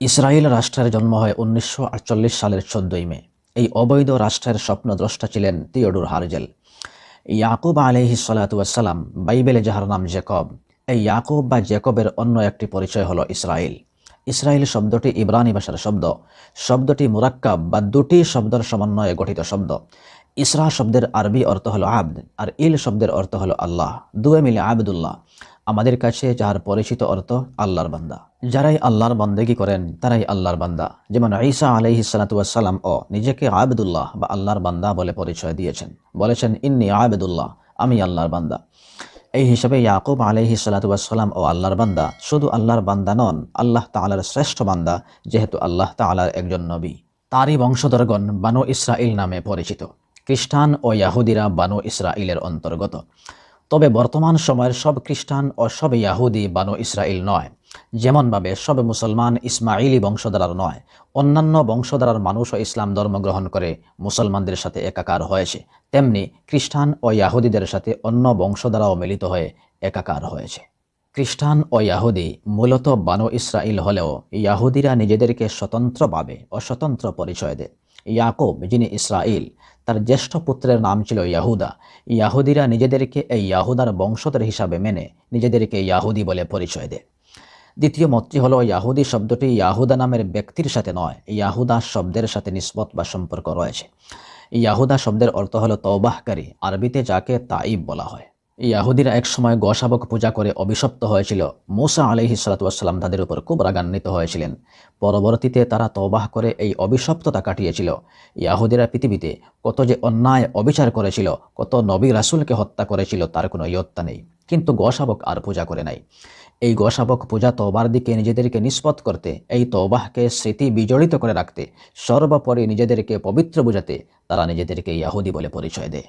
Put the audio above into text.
Israel রাষ্ট্রের জন্ম হয় উনিশশো আটচল্লিশ সালের চোদ্দই মে। এই অবৈধ রাষ্ট্রের স্বপ্নদ্রষ্টা ছিলেন তিওডোর হারজেল। ইয়াকুব আলহি সালাতাম বাইবেলে যাহার নাম জেকব, এই ইয়াকুব বা জেকবের অন্য একটি পরিচয় হলো ইসরায়েল। ইসরায়েল শব্দটি ইব্রানি ভাষার শব্দ। শব্দটি মুরাক্কাব বা দুটি শব্দের সমন্বয়ে গঠিত শব্দ। ইসরা শব্দের আরবি অর্থ হলো আবদ আর ইল শব্দের অর্থ হলো আল্লাহ। দুয়ে মিলে আবদুল্লাহ। আমাদের কাছে যার পরিচিত অর্থ আল্লাহর বান্দা। যারাই আল্লাহর বন্দেগি করেন, তারাই আল্লাহর বান্দা। যেমন ঈসা আলহি সালাতাম ও নিজেকে আবদুল্লাহ বা আল্লাহর বান্দা বলে পরিচয় দিয়েছেন। বলেছেন, ইন্নি আবেদুল্লাহ, আমি আল্লাহর বান্দা। এই হিসাবে ইয়াকুব আলহি সালাতাম ও আল্লাহর বান্দা শুধু আল্লাহর বান্দা নন, আল্লাহ তালার শ্রেষ্ঠ বান্দা, যেহেতু আল্লাহ তালার একজন নবী। তারই বংশধরগণ বানু ইসরাইল নামে পরিচিত। খ্রিস্টান ও ইয়াহুদিরা বানু ইসরাইলের অন্তর্গত। তবে বর্তমান সময়ের সব খ্রিস্টান ও সব ইয়াহুদি বানু ইসরাইল নয়, যেমনভাবে সব মুসলমান ইসমাইলি বংশধারার নয়। অন্যান্য বংশধারার মানুষও ইসলাম ধর্ম গ্রহণ করে মুসলমানদের সাথে একাকার হয়েছে। তেমনি খ্রিস্টান ও ইয়াহুদিদের সাথে অন্য বংশধারাও মিলিত হয়ে একাকার হয়েছে। খ্রিস্টান ও ইয়াহুদি মূলত বানু ইসরাইল হলেও ইয়াহুদিরা নিজেদেরকে স্বতন্ত্রভাবে ও স্বতন্ত্র পরিচয় দেয়। ইয়াকুব, যিনি ইসরায়েল তার জ্যেষ্ঠ পুত্রের নাম ছিল ইয়াহুদা। ইয়াহুদিরা নিজেদেরকে এই ইয়াহুদার বংশধর হিসাবে মেনে নিজেদেরকে ইয়াহুদি বলে পরিচয় দেয়। দ্বিতীয় মতটি হলো, ইয়াহুদি শব্দটি ইয়াহুদা নামের ব্যক্তির সাথে নয়, ইয়াহুদা শব্দের সাথে নিসবত বা সম্পর্ক রয়েছে। ইয়াহুদা শব্দের অর্থ হলো তৌবাহকারী আরবিতে যাকে তাইব বলা হয়। ইয়াহুদিরা একসময় গোশাবক পূজা করে অভিশপ্ত হয়েছিল। মুসা আলহি সালাতাম তাদের উপর খুব রাগান্বিত হয়েছিলেন। পরবর্তীতে তারা তবাহ করে এই অভিশপ্ততা কাটিয়েছিল। ইয়াহুদিরা পৃথিবীতে কত যে অন্যায় অবিচার করেছিল, কত নবী রাসুলকে হত্যা করেছিল, তার কোনো ইয়ত্তা নেই। কিন্তু গোশাবক আর পূজা করে নাই। এই গোশাবক পূজা তবার দিকে নিজেদেরকে নিষ্পত করতে, এই তবাহকে স্মৃতি বিজড়িত করে রাখতে, সর্বোপরি নিজেদেরকে পবিত্র বোঝাতে তারা নিজেদেরকে ইয়াহুদি বলে পরিচয় দেয়।